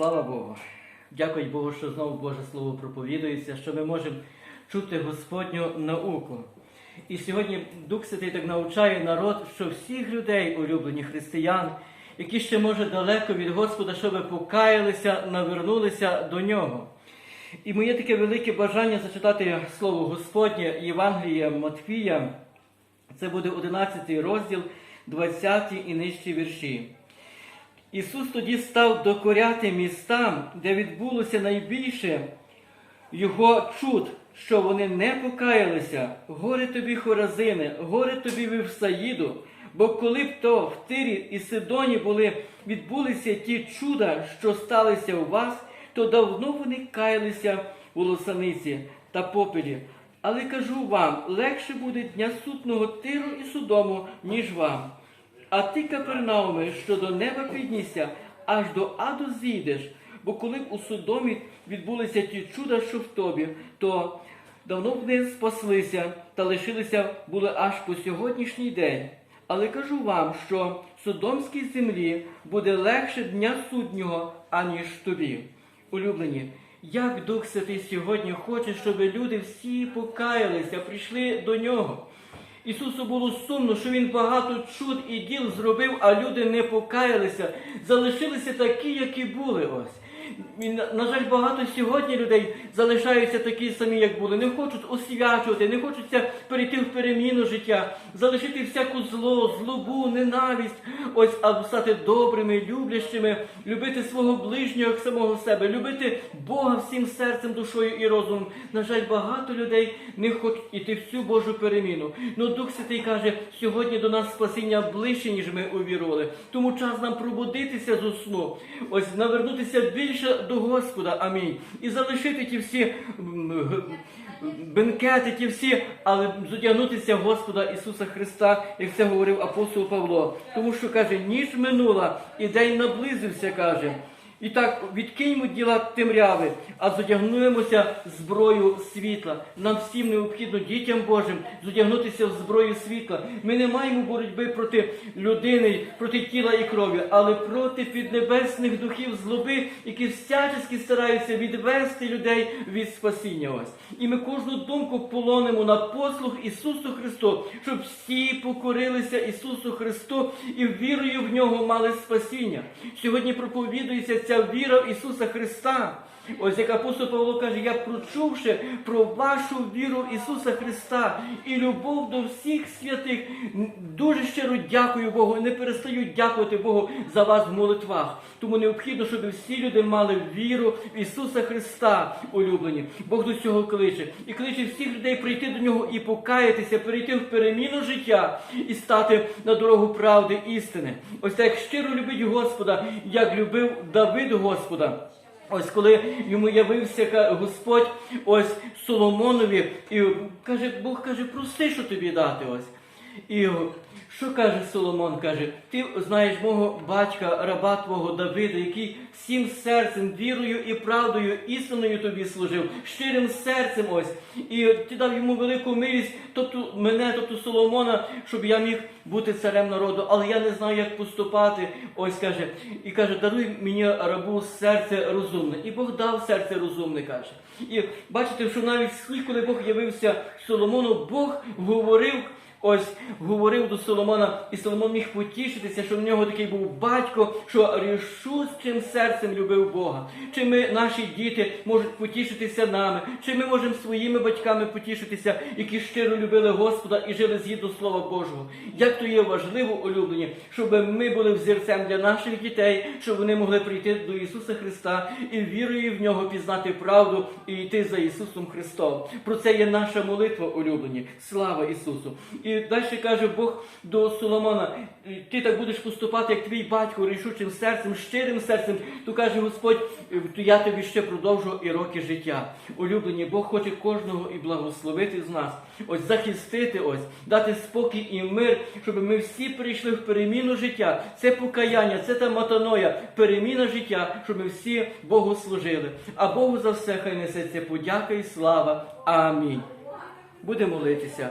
Слава Богу! Дякую Богу, що знову Боже Слово проповідується, що ми можемо чути Господню науку. І сьогодні Дух Святий так навчає народ, що всіх людей, улюблені християн, які ще може далеко від Господа, щоб покаялися, навернулися до Нього. І моє таке велике бажання зачитати Слово Господнє Євангелія Матфія. Це буде 11 розділ, 20 і нижчі вірші. Ісус тоді став докоряти містам, де відбулося найбільше його чуд, що вони не покаялися. Горе тобі, Хоразине, горе тобі Вифсаїду, бо коли б то в Тирі і Сидоні були, відбулися ті чуда, що сталися у вас, то давно вони каялися у лосаниці та попелі. Але кажу вам, легше буде дня сутного Тиру і Судому, ніж вам. А ти, Капернауме, що до неба піднісся, аж до аду зійдеш. Бо коли б у Содомі відбулися ті чуда, що в тобі, то давно б вони спаслися та лишилися були аж по сьогоднішній день. Але кажу вам, що Содомській землі буде легше дня суднього, аніж тобі. Улюблені, як Дух Святий сьогодні хоче, щоб люди всі покаялися, прийшли до нього. Ісусу було сумно, що Він багато чуд і діл зробив, а люди не покаялися, залишилися такі, які були ось. На, жаль, багато сьогодні людей залишаються такі самі, як були. Не хочуть освячувати, не хочуться перейти в переміну життя, залишити всяку зло, злобу, ненависть, ось, а стати добрими, люблящими, любити свого ближнього як самого себе, любити Бога всім серцем, душою і розумом. На жаль, багато людей не хочуть іти в цю Божу переміну. Ну Дух Святий каже, сьогодні до нас спасіння ближче, ніж ми увірували. Тому час нам пробудитися з сну, ось навернутися більше до Господа. Амінь. І залишити ті всі бенкети, ті всі, але зодягнутися Господа Ісуса Христа, як це говорив апостол Павло. Тому що каже, ніж минула, і день наблизився, каже. І так відкиньмо діла темряви, а зодягнуємося зброю світла. Нам всім необхідно дітям Божим зодягнутися в зброю світла. Ми не маємо боротьби проти людини, проти тіла і крові, але проти піднебесних духів злоби, які всячески стараються відвести людей від спасіння. Ось. І ми кожну думку полонимо на послуг Ісусу Христу, щоб всі покорилися Ісусу Христу і вірою в нього мали спасіння. Сьогодні проповідується ця віра в Ісуса Христа. Ось як апостол Павло каже, я прочувши про вашу віру в Ісуса Христа і любов до всіх святих, дуже щиро дякую Богу, не перестаю дякувати Богу за вас в молитвах. Тому необхідно, щоб всі люди мали віру в Ісуса Христа, улюблені. Бог до цього кличе. І кличе всіх людей прийти до нього і покаятися, перейти в переміну життя і стати на дорогу правди істини. Ось так щиро любить Господа, як любив Давид Господа. Ось коли йому явився Господь ось Соломонові, і каже, Бог каже, прости, що тобі дати ось. І що каже Соломон? Каже, ти знаєш мого батька, раба твого Давида, який всім серцем, вірою і правдою, істиною тобі служив, щирим серцем ось. І ти дав йому велику милість, тобто мене, тобто Соломона, щоб я міг бути царем народу, але я не знаю, як поступати. Ось каже, і каже, даруй мені рабу серце розумне. І Бог дав серце розумне, каже. І бачите, що навіть коли Бог явився Соломону, Бог говорив. Ось говорив до Соломона, і Соломон міг потішитися, що в нього такий був батько, що рішучим серцем любив Бога. Чи ми, наші діти, можуть потішитися нами, чи ми можемо своїми батьками потішитися, які щиро любили Господа і жили згідно Слова Божого. Як то є важливо, улюблені, щоб ми були взірцем для наших дітей, щоб вони могли прийти до Ісуса Христа і вірою в нього пізнати правду і йти за Ісусом Христом. Про це є наша молитва, улюблені. Слава Ісусу! І далі каже Бог до Соломона: ти так будеш поступати, як твій батько, рішучим серцем, щирим серцем. То каже Господь, то я тобі ще продовжу і роки життя. Улюблені, Бог хоче кожного і благословити з нас, ось захистити, ось, дати спокій і мир, щоб ми всі прийшли в переміну життя. Це покаяння, це та матаноя, переміна життя, щоб ми всі Богу служили. А Богу за все хай несеться подяка і слава. Амінь. Будемо молитися.